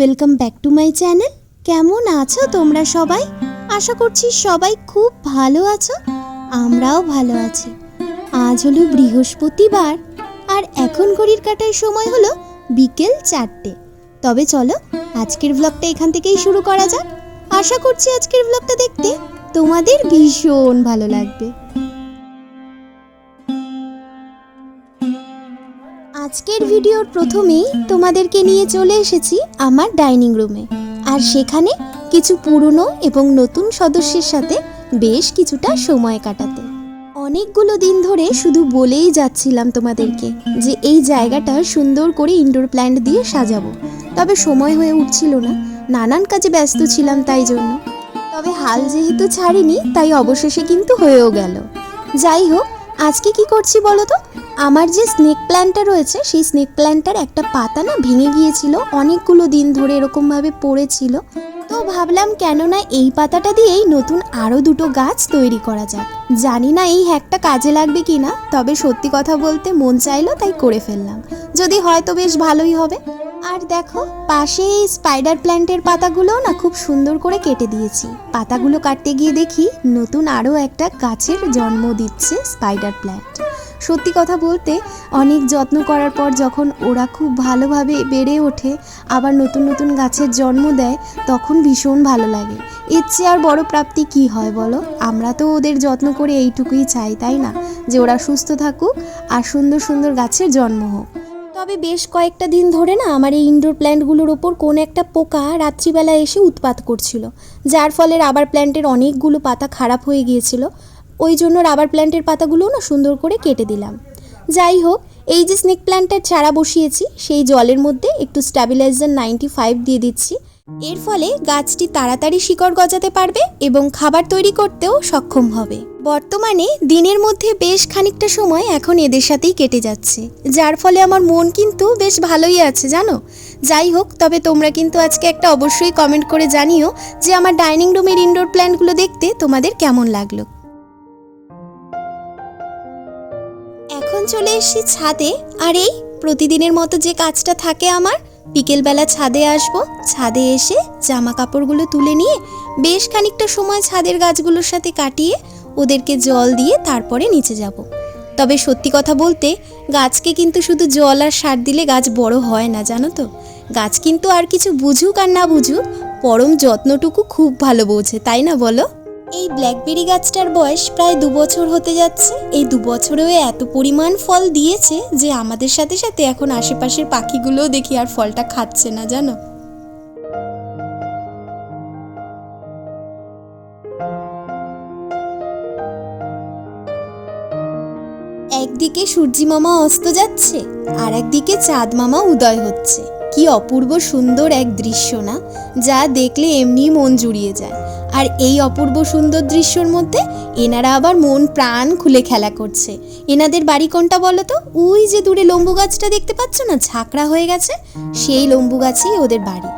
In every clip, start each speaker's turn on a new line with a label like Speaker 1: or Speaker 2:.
Speaker 1: Welcome back to my channel কেমন আছো তোমরা সবাই? আশা করছি সবাই খুব ভালো আছো, আমরাও ভালো আছি। আজ হলো বৃহস্পতিবার, আর এখন ঘড়ির কাটার সময় হলো বিকেল চারটে। তবে চলো, আজকের ব্লগটা এখান থেকেই শুরু করা যাক। আশা করছি আজকের ব্লগটা দেখতে তোমাদের ভীষণ ভালো লাগবে। আজকের ভিডিওর প্রথমেই তোমাদেরকে নিয়ে চলে এসেছি আমার ডাইনিং রুমে। আর সেখানে কিছু পুরনো এবং নতুন সদস্যের সাথে বেশ কিছুটা সময় কাটাতে। অনেকগুলো দিন ধরে শুধু বলেই যাচ্ছিলাম তোমাদেরকে যে এই জায়গাটা সুন্দর করে ইনডোর প্ল্যান্ট দিয়ে সাজাবো। তবে সময় হয়ে উঠছিল না, নানান কাজে ব্যস্ত ছিলাম তাই জন্য। তবে হাল যেহেতু ছাড়িনি, তাই অবশেষে কিন্তু হয়েও গেল। যাই হোক, আজকে কি করছি বলো তো? আমার যে স্নেক প্ল্যান্টটা রয়েছে, সেই স্নেক প্ল্যান্টটার একটা পাতা না ভেঙে গিয়েছিল, অনেকগুলো দিন ধরে এরকমভাবে পড়েছিল। তো ভাবলাম কেননা এই পাতাটা দিয়েই নতুন আরও দুটো গাছ তৈরি করা যাক। জানি না এই হ্যাকটা কাজে লাগবে কি না তবে সত্যি কথা বলতে মন চাইলো তাই করে ফেললাম। যদি হয় তো বেশ ভালোই হবে। আর দেখো, পাশে এই স্পাইডার প্ল্যান্টের পাতাগুলোও না খুব সুন্দর করে কেটে দিয়েছি। পাতাগুলো কাটতে গিয়ে দেখি নতুন আরও একটা গাছের জন্ম দিচ্ছে স্পাইডার প্ল্যান্ট সত্যি কথা বলতে অনেক যত্ন করার পর যখন ওরা খুব ভালোভাবে বেড়ে ওঠে, আবার নতুন নতুন গাছের জন্ম দেয়, তখন ভীষণ ভালো লাগে। এর চেয়ে আর বড় প্রাপ্তি কি হয় বলো? আমরা তো ওদের যত্ন করে এইটুকুই চাই, তাই না? যে ওরা সুস্থ থাকুক আর সুন্দর সুন্দর গাছের জন্ম হোক। তবে বেশ কয়েকটা দিন ধরে না আমার এই ইনডোর প্ল্যান্টগুলোর ওপর কোন একটা পোকা রাত্রিবেলা এসে উৎপাত করছিল, যার ফলে রাবার প্ল্যান্টের অনেকগুলো পাতা খারাপ হয়ে গিয়েছিল। ওই জন্য রাবার প্ল্যান্টের পাতাগুলোও না সুন্দর করে কেটে দিলাম। যাই হোক, এই যে স্নেক প্ল্যান্টের চারা বসিয়েছি, সেই জলের মধ্যে একটু স্ট্যাবিলাইজার নাইনটি ফাইভ দিয়ে দিচ্ছি। এর ফলে গাছটি তাড়াতাড়ি শিকড় গজাতে পারবে এবং খাবার তৈরি করতেও সক্ষম হবে। বর্তমানে দিনের মধ্যে বেশ খানিকটা সময় এখন এদের সাথেই কেটে যাচ্ছে। যার ফলে আমার মন কিন্তু বেশ ভালোই আছে, জানো? যাই হোক, তবে তোমরা কিন্তু আজকে একটা অবশ্যই কমেন্ট করে জানিও যে আমার ডাইনিং রুমের ইনডোর প্ল্যান্টগুলো দেখতে তোমাদের কেমন লাগল। চলে এসেছি ছাদে। আর এই প্রতিদিনের মতো যে কাজটা থাকে আমার, বিকেলবেলা ছাদে আসব। ছাদে এসে জামা কাপড়গুলো তুলে নিয়ে বেশ খানিকটা সময় ছাদের গাছগুলোর সাথে কাটিয়ে ওদেরকে জল দিয়ে তারপরে নিচে যাব। তবে সত্যি কথা বলতে, গাছকে কিন্তু শুধু জল আর সার দিলে গাছ বড় হয় না, জানো তো? গাছ কিন্তু আর কিছু বুঝুক আর না বুঝুক, পরম যত্নটুকু খুব ভালো বোঝে, তাই না বলো? এই ব্ল্যাকবেরি গাছটার বয়স প্রায় দু বছর হতে যাচ্ছে। এই দু বছরেও এত পরিমাণ ফল দিয়েছে যে আমাদের সাথে সাথে এখন আশেপাশের পাখিগুলোও দেখি আর ফলটা খাচ্ছে না, জানো? একদিকে সূর্যি মামা অস্ত যাচ্ছে আর একদিকে চাঁদ মামা উদয় হচ্ছে। কি অপূর্ব সুন্দর এক দৃশ্য না, যা দেখলে এমনি মন জুড়িয়ে যায়। আর এই অপূর্ব সুন্দর দৃশ্যর মধ্যে এনারা আবার মন, প্রাণ খুলে খেলা করছে। এনাদের বাড়ি কোনটা বলো তো? ওই যে দূরে লম্বু গাছটা দেখতে পাচ্ছ না? ঝাঁকড়া হয়ে গেছে। সেই লম্বু গাছেই ওদের বাড়ি।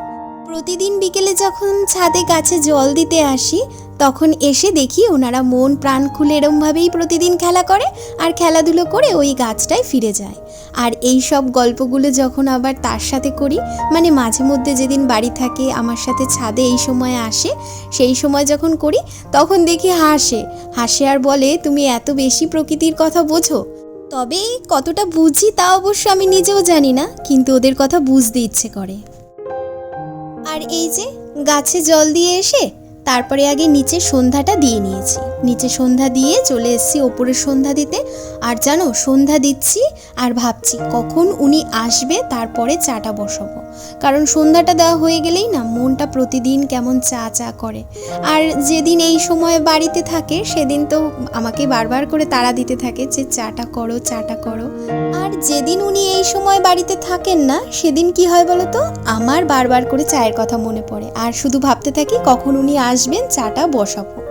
Speaker 1: প্রতিদিন বিকেলে যখন ছাদে গাছে জল দিতে আসি তখন এসে দেখি ওনারা মন প্রাণ খুলে এরমভাবেই প্রতিদিন খেলা করে আর খেলাধুলো করে ওই গাছটায় ফিরে যায়। আর এই সব গল্পগুলো যখন আবার তার সাথে করি মানে মাঝে মধ্যে যেদিন বাড়ি থাকে, আমার সাথে ছাদে এই সময় আসে, সেই সময় যখন করি, তখন দেখি হাসে। হাসে আর বলে, তুমি এত বেশি প্রকৃতির কথা বোঝো। তবে কতটা বুঝি তা অবশ্য আমি নিজেও জানি না, কিন্তু ওদের কথা বুঝতে ইচ্ছে করে। আর এই যে, গাছে জল দিয়ে এসে তারপরে আগে নিচে সন্ধ্যাটা দিয়ে নিয়েছি। নিচে সন্ধ্যা দিয়ে চলে এসেছি ওপরে সন্ধ্যা দিতে। আর জানো, সন্ধ্যা দিচ্ছি আর ভাবছি কখন উনি আসবে তারপরে চাটা বসাবো। কারণ সন্ধ্যাটা দেওয়া হয়ে গেলেই না মনটা প্রতিদিন কেমন চা চা করে। আর যেদিন এই সময় বাড়িতে থাকে, সেদিন তো আমাকে বারবার করে তাড়া দিতে থাকে যে চাটা করো চাটা করো। আর যেদিন উনি এই সময় বাড়িতে থাকেন না, সেদিন কি হয় বলো তো আমার বারবার করে চায়ের কথা মনে পড়ে। আর শুধু ভাবতে থাকি কখন উনি আসবেন, চাটা বসাবো।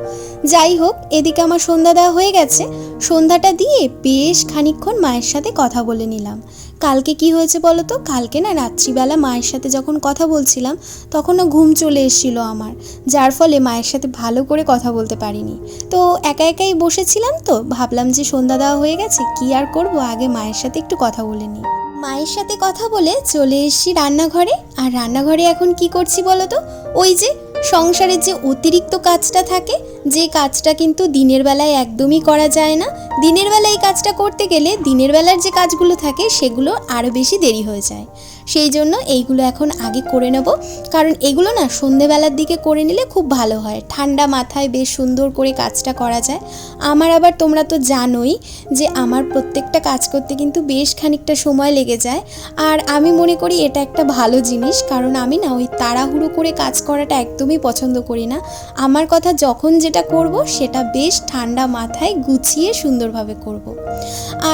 Speaker 1: যাই হোক, এদিকে আমার সন্ধ্যা দেওয়া হয়ে গেছে। সন্ধ্যাটা দিয়ে বেশ খানিকক্ষণ মায়ের সাথে কথা বলে নিলাম। কালকে কি হয়েছে বলো তো? কালকে না রাত্রিবেলা মায়ের সাথে যখন কথা বলছিলাম, তখনও ঘুম চলে এসেছিল আমার, যার ফলে মায়ের সাথে ভালো করে কথা বলতে পারিনি। তো একা একাই বসেছিলাম তো, ভাবলাম যে সন্ধ্যা দেওয়া হয়ে গেছে, কি আর করব? আগে মায়ের সাথে একটু কথা বলে নিই। মায়ের সাথে কথা বলে চলে এসেছি রান্নাঘরে। আর রান্নাঘরে এখন কি করছি বলো তো? ওই যে সংসারের যে অতিরিক্ত কাজটা থাকে যে কাজটা কিন্তু দিনের বেলায় একদমই করা যায় না। দিনের বেলায় এই কাজটা করতে গেলে দিনের বেলার যে কাজগুলো থাকে সেগুলো আরও বেশি দেরি হয়ে যায়। সেই জন্য এইগুলো এখন আগে করে নেব। কারণ এগুলো না সন্ধেবেলার দিকে করে নিলে খুব ভালো হয়। ঠান্ডা মাথায় বেশ সুন্দর করে কাজটা করা যায়। আমার আবার তোমরা তো জানোই যে আমার প্রত্যেকটা কাজ করতে কিন্তু বেশ খানিকটা সময় লেগে যায়। আর আমি মনে করি এটা একটা ভালো জিনিস। কারণ আমি না ওই তাড়াহুড়ো করে কাজ করাটা একদমই পছন্দ করি না। আমার কথা যখন যেটা করব সেটা বেশ ঠান্ডা মাথায় গুছিয়ে সুন্দরভাবে করব।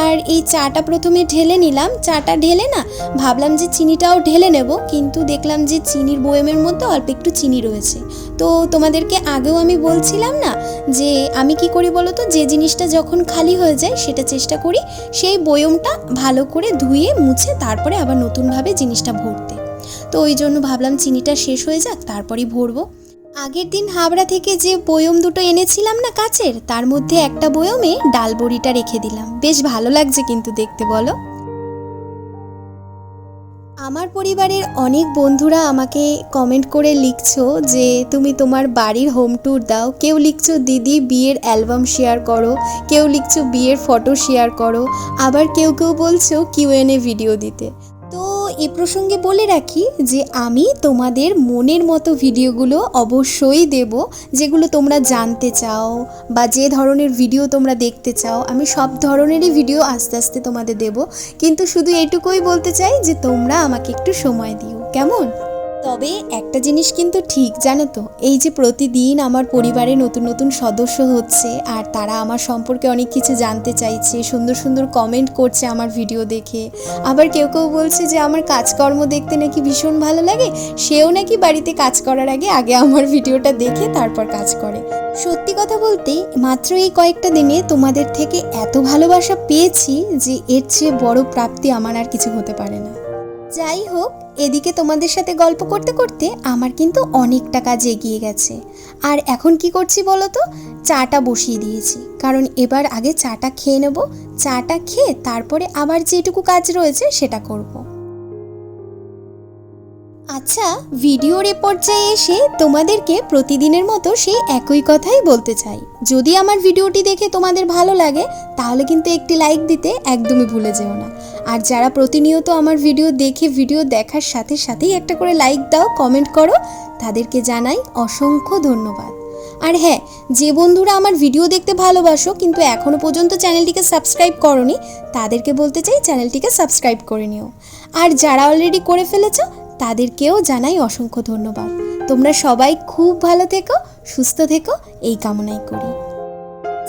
Speaker 1: আর এই চাটা প্রথমে ঢেলে নিলাম। চাটা ঢেলে না, ভাবলাম যে চিনিটাও ঢেলে নেব, কিন্তু দেখলাম যে চিনির বয়েমের মধ্যে অল্প একটু চিনি রয়েছে। তো তোমাদেরকে আগেও আমি বলছিলাম না যে আমি কি করি বলো তো? যে জিনিসটা যখন খালি হয়ে যায় সেটা চেষ্টা করি, সেই বয়মটা ভালো করে ধুয়ে, মুছে, তারপরে আবার নতুনভাবে জিনিসটা ভরতে। তো ওই জন্য ভাবলাম চিনিটা শেষ হয়ে যাক, তারপরেই ভরবো। আগের দিন হাবড়া থেকে যে বয়ম দুটো এনেছিলাম না কাচের, তার মধ্যে একটা বয়মে ডাল বড়িটা রেখে দিলাম। বেশ ভালো লাগছে কিন্তু দেখতে, বলো। আমার পরিবারের অনেক বন্ধুরা আমাকে কমেন্ট করে লিখছো যে, তুমি তোমার বাড়ির হোম ট্যুর দাও। কেউ লিখছো, দিদি, বিয়ের অ্যালবাম শেয়ার করো। কেউ লিখছো, বিয়ের ফটো শেয়ার করো। আবার কেউ কেউ বলছো কিউএনএ ভিডিও দিতে। এ প্রসঙ্গে বলে রাখি যে আমি তোমাদের মনের মতো ভিডিওগুলো অবশ্যই দেব, যেগুলো তোমরা জানতে চাও বা যে ধরনের ভিডিও তোমরা দেখতে চাও, আমি সব ধরনেরই ভিডিও আস্তে আস্তে তোমাদের দেব। কিন্তু শুধু এটুকুই বলতে চাই যে তোমরা আমাকে একটু সময় দিও, কেমন? তবে একটা জিনিস কিন্তু ঠিক, জানো তো? এই যে প্রতিদিন আমার পরিবারে নতুন নতুন সদস্য হচ্ছে আর তারা আমার সম্পর্কে অনেক কিছু জানতে চাইছে, সুন্দর সুন্দর কমেন্ট করছে আমার ভিডিও দেখে। আবার কেউ কেউ বলছে যে, আমার কাজকর্ম দেখতে নাকি ভীষণ ভালো লাগে? সেও নাকি বাড়িতে কাজ করার আগে আগে আমার ভিডিওটা দেখে তারপর কাজ করে। সত্যি কথা বলতে, মাত্র এই কয়েকটা দিনে তোমাদের থেকে এত ভালোবাসা পেয়েছি যে এর চেয়ে বড় প্রাপ্তি আমার আর কিছু হতে পারে না। যাই হোক এদিকে তোমাদের সাথে গল্প করতে করতে আমার কিন্তু অনেকটা কাজ এগিয়ে গেছে। আর এখন কি করছি বলো তো? চাটা বসিয়ে দিয়েছি। কারণ এবার আগে চাটা খেয়ে নেব, চাটা খেয়ে তারপরে আবার যেটুকু কাজ রয়েছে সেটা করব। আচ্ছা ভিডিওর এ পর্যায়ে এসে তোমাদেরকে প্রতিদিনের মতো সেই একই কথাই বলতে চাই। যদি আমার ভিডিওটি দেখে তোমাদের ভালো লাগে, তাহলে কিন্তু একটি লাইক দিতে একদমই ভুলে যেও না। আর যারা প্রতিনিয়ত আমার ভিডিও দেখে ভিডিও দেখার সাথে সাথেই একটা করে লাইক দাও কমেন্ট করো, তাদেরকে জানাই অসংখ্য ধন্যবাদ। আর হ্যাঁ যে বন্ধুরা আমার ভিডিও দেখতে ভালোবাসো, কিন্তু এখনও পর্যন্ত চ্যানেলটিকে সাবস্ক্রাইব করনি, তাদেরকে বলতে চাই চ্যানেলটিকে সাবস্ক্রাইব করে নিও। আর যারা অলরেডি করে ফেলেছ, তাদেরকেও জানাই অসংখ্য ধন্যবাদ। তোমরা সবাই খুব ভালো থেকো, সুস্থ থেকো, এই কামনাই করি।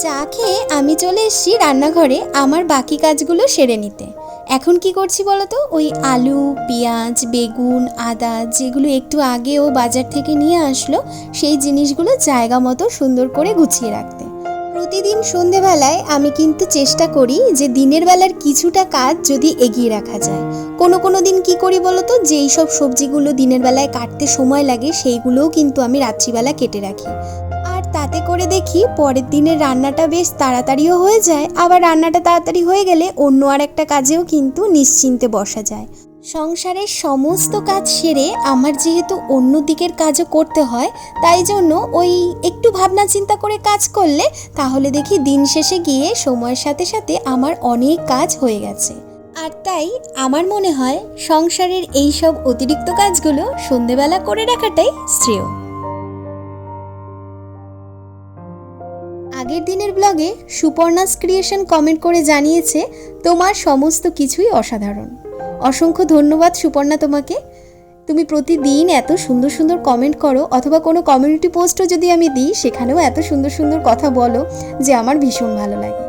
Speaker 1: চা খেয়ে আমি চলে এসেছি রান্নাঘরে আমার বাকি কাজগুলো সেরে নিতে। এখন কি করছি বলো তো ওই আলু, পেঁয়াজ, বেগুন, আদা যেগুলো একটু আগেও বাজার থেকে নিয়ে আসলো, সেই জিনিসগুলো জায়গা মতো সুন্দর করে গুছিয়ে রাখতে। প্রতিদিন সন্ধেবেলায় আমি কিন্তু চেষ্টা করি যে দিনের বেলার কিছুটা কাজ যদি এগিয়ে রাখা যায়। কোনো কোনো দিন কি করি বলো তো যেই সব সবজিগুলো দিনের বেলায় কাটতে সময় লাগে সেইগুলোও কিন্তু আমি রাত্রিবেলা কেটে রাখি। তাতে করে দেখি পরের দিনের রান্নাটা বেশ তাড়াতাড়িও হয়ে যায়। আবার রান্নাটা তাড়াতাড়ি হয়ে গেলে অন্য আর একটা কাজেও কিন্তু নিশ্চিন্তে বসা যায়। সংসারের সমস্ত কাজ সেরে আমার যেহেতু অন্য দিকের কাজও করতে হয়, তাই জন্য ওই একটু ভাবনা চিন্তা করে কাজ করলে তাহলে দেখি দিন শেষে গিয়ে সময়ের সাথে সাথে আমার অনেক কাজ হয়ে গেছে। আর তাই আমার মনে হয় সংসারের এই সব অতিরিক্ত কাজগুলো সন্ধেবেলা করে রাখাটাই শ্রেয়। আগের দিনের ব্লগে সুপর্ণাস ক্রিয়েশন কমেন্ট করে জানিয়েছে, তোমার সমস্ত কিছুই অসাধারণ। অসংখ্য ধন্যবাদ সুপর্ণা তোমাকে। তুমি প্রতিদিন এত সুন্দর সুন্দর কমেন্ট করো, অথবা কোনো কমিউনিটি পোস্টও যদি আমি দিই, সেখানেও এত সুন্দর সুন্দর কথা বলো যে আমার ভীষণ ভালো লাগে।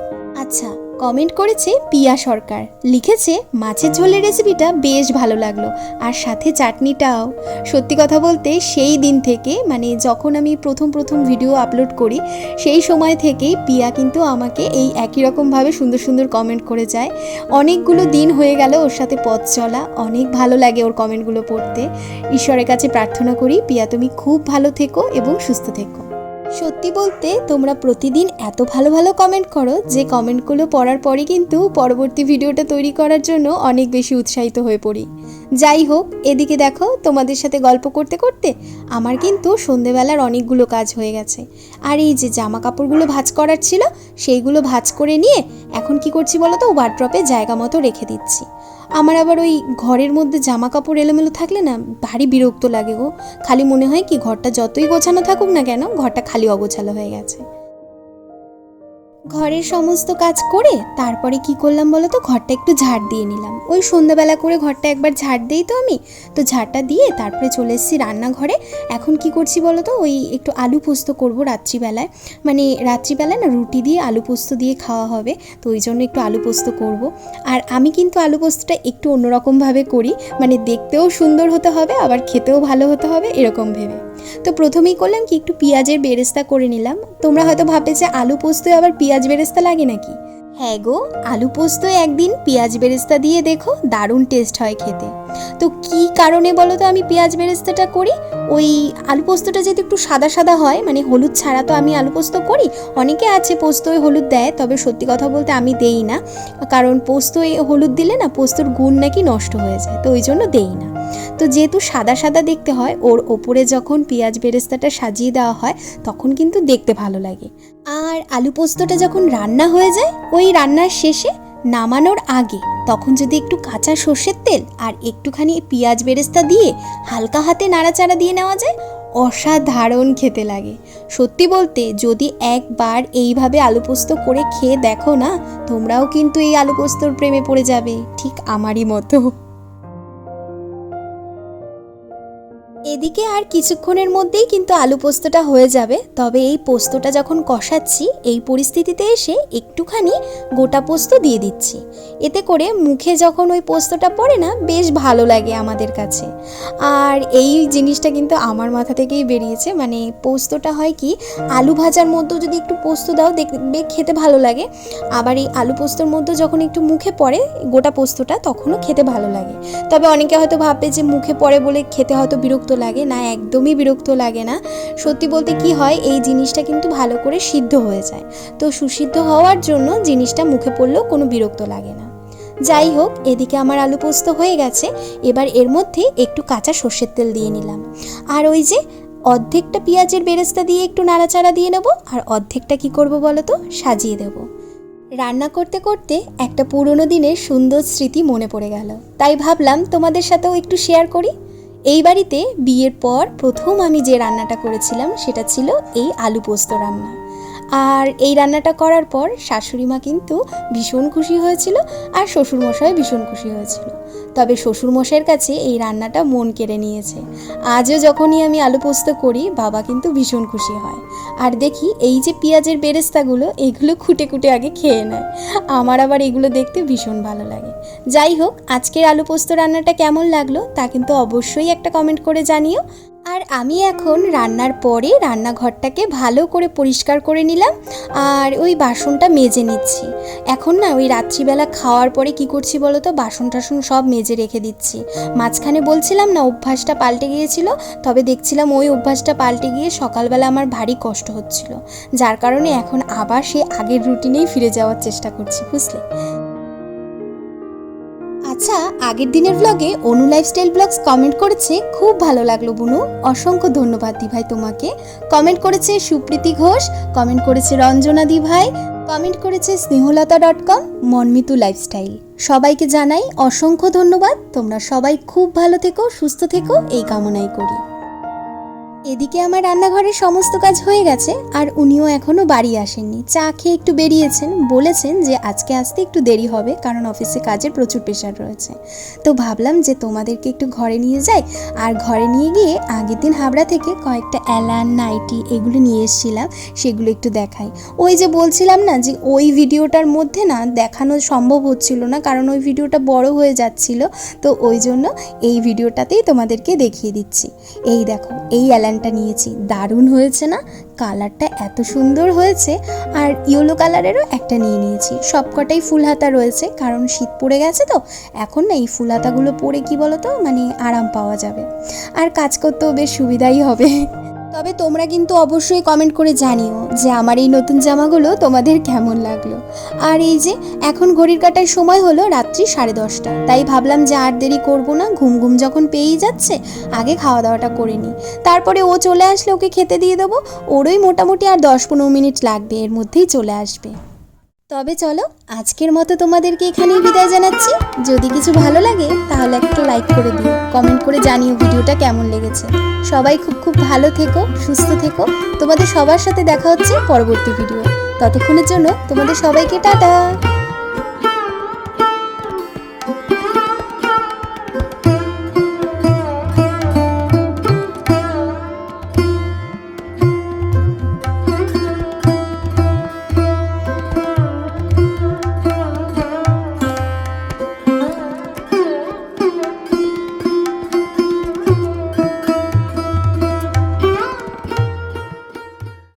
Speaker 1: কমেন্ট করেছে পিয়া সরকার। লিখেছে, মাছের ঝোলের রেসিপিটা বেশ ভালো লাগল। আর সাথে চাটনিটাও। সত্যি কথা বলতে সেই দিন থেকে মানে যখন আমি প্রথম প্রথম ভিডিও আপলোড করি, সেই সময় থেকেই পিয়া কিন্তু আমাকে এই একই রকমভাবে সুন্দর সুন্দর কমেন্ট করে যায়। অনেকগুলো দিন হয়ে গেল ওর সাথে পথ চলা, অনেক ভালো লাগে ওর কমেন্টগুলো পড়তে। ঈশ্বরের কাছে প্রার্থনা করি, পিয়া তুমি খুব ভালো থেকো এবং সুস্থ থেকো। সত্যি বলতে তোমরা প্রতিদিন এত ভালো ভালো কমেন্ট করো যে কমেন্টগুলো পড়ার পরে কিন্তু পরবর্তী ভিডিওটা তৈরি করার জন্য অনেক বেশি উৎসাহিত হয়ে পড়ি। যাই হোক, এদিকে দেখো তোমাদের সাথে গল্প করতে করতে আমার কিন্তু সন্ধেবেলার অনেকগুলো কাজ হয়ে গেছে। আর এই যে জামা কাপড়গুলো ভাঁজ করার ছিল, সেইগুলো ভাঁজ করে নিয়ে এখন কি করছি বলো তো ওয়ার্ড্রপে জায়গা মতো রেখে দিচ্ছি। আমার আবার ওই ঘরের মধ্যে জামা কাপড় এলোমেলো থাকলে না ভারী বিরক্ত লাগে গো। খালি মনে হয় কি, ঘরটা যতই গোছানো থাকুক না কেন, ঘরটা খালি অগোছালো হয়ে গেছে। ঘরের সমস্ত কাজ করে তারপরে কি করলাম বলো তো? ঘরটা একটু ঝাড় দিয়ে নিলাম। ওই সন্ধ্যাবেলা করে ঘরটা একবার ঝাড় দিই তো আমি। তো ঝাড়টা দিয়ে তারপরে চলে এসেছি রান্নাঘরে। এখন কি করছি বলো তো? ওই একটু আলু পোস্ত করব রাত্রিবেলায়। মানে রাত্রিবেলায় না রুটি দিয়ে আলু পোস্ত দিয়ে খাওয়া হবে। তো ওই জন্য একটু আলু পোস্ত করব। আর আমি কিন্তু আলু পোস্তটা একটু অন্যরকমভাবে করি। মানে দেখতেও সুন্দর হতে হবে, আবার খেতেও ভালো হতে হবে, এরকম ভেবে। তো প্রথমেই করলাম কি একটু পেঁয়াজের বেরেস্তা করে নিলাম। তোমরা হয়তো ভাবে যে আলু পোস্তয় আবার পেঁয়াজ বেরেস্তা লাগে নাকি? হ্যাঁ গো, আলু পোস্ত একদিন পেঁয়াজ বেরেস্তা দিয়ে দেখো দারুণ টেস্ট হয় খেতে। তো কি কারণে বলো তো আমি পেঁয়াজ বেরেস্তাটা করি? ওই আলু পোস্তটা যেহেতু একটু সাদা সাদা হয় মানে হলুদ ছাড়া তো আমি আলু পোস্ত করি। অনেকে আছে পোস্তয় হলুদ দেয়, তবে সত্যি কথা বলতে আমি দেই না। কারণ পোস্তয় হলুদ দিলে না পোস্তর গুণ নাকি নষ্ট হয়ে যায়, তো ওই জন্য দেই না। তো যেহেতু সাদা সাদা দেখতে হয়, ওর ওপরে যখন পেঁয়াজ বেরেস্তাটা সাজিয়ে দেওয়া হয়, তখন কিন্তু দেখতে ভালো লাগে। আর আলু পোস্তটা যখন রান্না হয়ে যায়, ওই রান্নার শেষে নামানোর আগে তখন যদি একটু কাঁচা সর্ষের তেল আর একটুখানি পেঁয়াজ বেরেস্তা দিয়ে হালকা হাতে নাড়াচাড়া দিয়ে নেওয়া যায়, অসাধারণ খেতে লাগে। সত্যি বলতে, যদি একবার এইভাবে আলু পোস্ত করে খেয়ে দেখো না, তোমরাও কিন্তু এই আলু পোস্তর প্রেমে পড়ে যাবে, ঠিক আমারই মতো। এদিকে আর কিছুক্ষণের মধ্যেই কিন্তু আলু পোস্তটা হয়ে যাবে। তবে এই পোস্তটা যখন কষাচ্ছি, এই পরিস্থিতিতে এসে একটুখানি গোটা পোস্ত দিয়ে দিচ্ছি। এতে করে মুখে যখন ওই পোস্তটা পড়ে না, বেশ ভালো লাগে আমাদের কাছে। আর এই জিনিসটা কিন্তু আমার মাথা থেকেই বেরিয়েছে। মানে পোস্তটা হয় কি, আলু ভাজার মধ্যেও যদি একটু পোস্ত দাও, দেখবে খেতে ভালো লাগে। আবার এই আলু পোস্তর মধ্যে যখন একটু মুখে পড়ে গোটা পোস্তটা, তখনও খেতে ভালো লাগে। তবে অনেকে হয়তো ভাববে যে মুখে পড়ে বলে খেতে হয়তো বিরক্ত লাগে না, একদমই বিরক্ত লাগে না। সত্যি বলতে কি হয়, এই জিনিসটা কিন্তু ভালো করে সিদ্ধ হয়ে যায়। তো সুসিদ্ধ হওয়ার জন্য জিনিসটা মুখে পড়লেও কোনো বিরক্ত লাগে না। যাই হোক, এদিকে আমার আলু পোস্ত হয়ে গেছে। এবার এর মধ্যে একটু কাঁচা সর্ষের তেল দিয়ে নিলাম। আর ওই যে অর্ধেকটা পেঁয়াজের বেরেস্তা দিয়ে একটু নাড়াচাড়া দিয়ে নেব, আর অর্ধেকটা কি করব বলো তো? সাজিয়ে দেবো। রান্না করতে করতে একটা পুরনো দিনের সুন্দর স্মৃতি মনে পড়ে গেল। তাই ভাবলাম তোমাদের সাথেও একটু শেয়ার করি। এই বাড়িতে বিয়ের পর প্রথম আমি যে রান্নাটা করেছিলাম সেটা ছিল এই আলু পোস্ত রান্না। আর এই রান্নাটা করার পর শাশুড়ি মা কিন্তু ভীষণ খুশি হয়েছিল আর শ্বশুরমশাই ভীষণ খুশি হয়েছিল। তবে শ্বশুরমশাইয়ের কাছে এই রান্নাটা মন কেড়ে নিয়েছে। আজও যখনই আমি আলু পোস্ত করি, বাবা কিন্তু ভীষণ খুশি হয়। আর দেখি, এই যে পেঁয়াজের বেরেস্তাগুলো, এগুলো খুঁটে খুঁটে আগে খেয়ে নেয়। আমার আবার এগুলো দেখতে ভীষণ ভালো লাগে। যাই হোক, আজকের আলু পোস্ত রান্নাটা কেমন লাগল তা কিন্তু অবশ্যই একটা কমেন্ট করে জানিও। আর আমি এখন রান্নার পরে রান্নাঘরটাকে ভালো করে পরিষ্কার করে নিলাম আর ওই বাসনটা মেজে নিচ্ছি। এখন না ওই রাত্রিবেলা খাওয়ার পরে কি করছি বলো তো? বাসন টাসন সব মেজে রেখে দিচ্ছি। মাঝখানে বলছিলাম না অভ্যাসটা পাল্টে গিয়েছিল, তবে দেখছিলাম ওই অভ্যাসটা পাল্টে গিয়ে সকালবেলা আমার ভারী কষ্ট হচ্ছিল, যার কারণে এখন আবার সেই আগের রুটিনেই ফিরে যাওয়ার চেষ্টা করছি, বুঝলে? আচ্ছা আগের দিনের ব্লগে অনু লাইফস্টাইল ব্লগস কমেন্ট করেছে, খুব ভালো লাগল বুনু। অসংখ্য ধন্যবাদ দি ভাই তোমাকে। কমেন্ট করেছে সুপ্রীতি ঘোষ কমেন্ট করেছে রঞ্জনা দি ভাই কমেন্ট করেছে স্নেহলতা ডট কম মনমিতু লাইফস্টাইল সবাইকে জানাই অসংখ্য ধন্যবাদ। তোমরা সবাই খুব ভালো থেকো, সুস্থ থেকো, এই কামনাই করি। এদিকে আমার রান্নাঘরের সমস্ত কাজ হয়ে গেছে, আর উনিও এখনও বাড়ি আসেননি। চা খেয়ে একটু বেরিয়েছেন, বলেছেন যে আজকে আসতে একটু দেরি হবে, কারণ অফিসে কাজের প্রচুর প্রেশার রয়েছে। তো ভাবলাম যে তোমাদেরকে একটু ঘরে নিয়ে যাই, আর ঘরে নিয়ে গিয়ে আগের দিন হাবড়া থেকে কয়েকটা অ্যালান নাইটি এগুলো নিয়ে এসেছিলাম, সেগুলো একটু দেখাই। ওই যে বলছিলাম না যে ওই ভিডিওটার মধ্যে না দেখানো সম্ভব হচ্ছিল না, কারণ ওই ভিডিওটা বড় হয়ে যাচ্ছিল, তো ওই জন্য এই ভিডিওটাতেই তোমাদেরকে দেখিয়ে দিচ্ছি। এই দেখো, এই অ্যালানটা নিয়েছি। দারুণ হয়েছে না? কালারটা এত সুন্দর হয়েছে, আর ইয়েলো কালারেরও একটা নিয়ে নিয়েছি। সবকটাই ফুল হাতা রয়েছে, কারণ শীত পড়ে গেছে তো। এখন না এই ফুল হাতাগুলো পরে কি বলো তো মানে আরাম পাওয়া যাবে। আর কাজ করতেও বেশ সুবিধাই হবে। তবে তোমরা কিন্তু অবশ্যই কমেন্ট করে জানিও যে আমার এই নতুন জামাগুলো তোমাদের কেমন লাগল। আর এই যে, এখন ঘড়ির কাটার সময় হলো রাত্রি সাড়ে দশটা। তাই ভাবলাম যে আর দেরি করব না, ঘুম ঘুম যখন পেয়েই যাচ্ছে, আগে খাওয়া দাওয়াটা করে নিই। তারপরে ও চলে আসলে ওকে খেতে দিয়ে দেবো, ওরই মোটামুটি আর দশ পনেরো মিনিট লাগবে, এর মধ্যেই চলে আসবে। তবে চলো, আজকের মতো তোমাদেরকে এখানেই বিদায় জানাচ্ছি। যদি কিছু ভালো লাগে, তাহলে একটা লাইক করে দিও। কমেন্ট করে জানিও ভিডিওটা কেমন লেগেছে। সবাই খুব খুব ভালো থেকো, সুস্থ থেকো। তোমাদের সবার সাথে দেখা হচ্ছে পরবর্তী ভিডিও ততক্ষণের জন্য তোমাদের সবাইকে টাটা।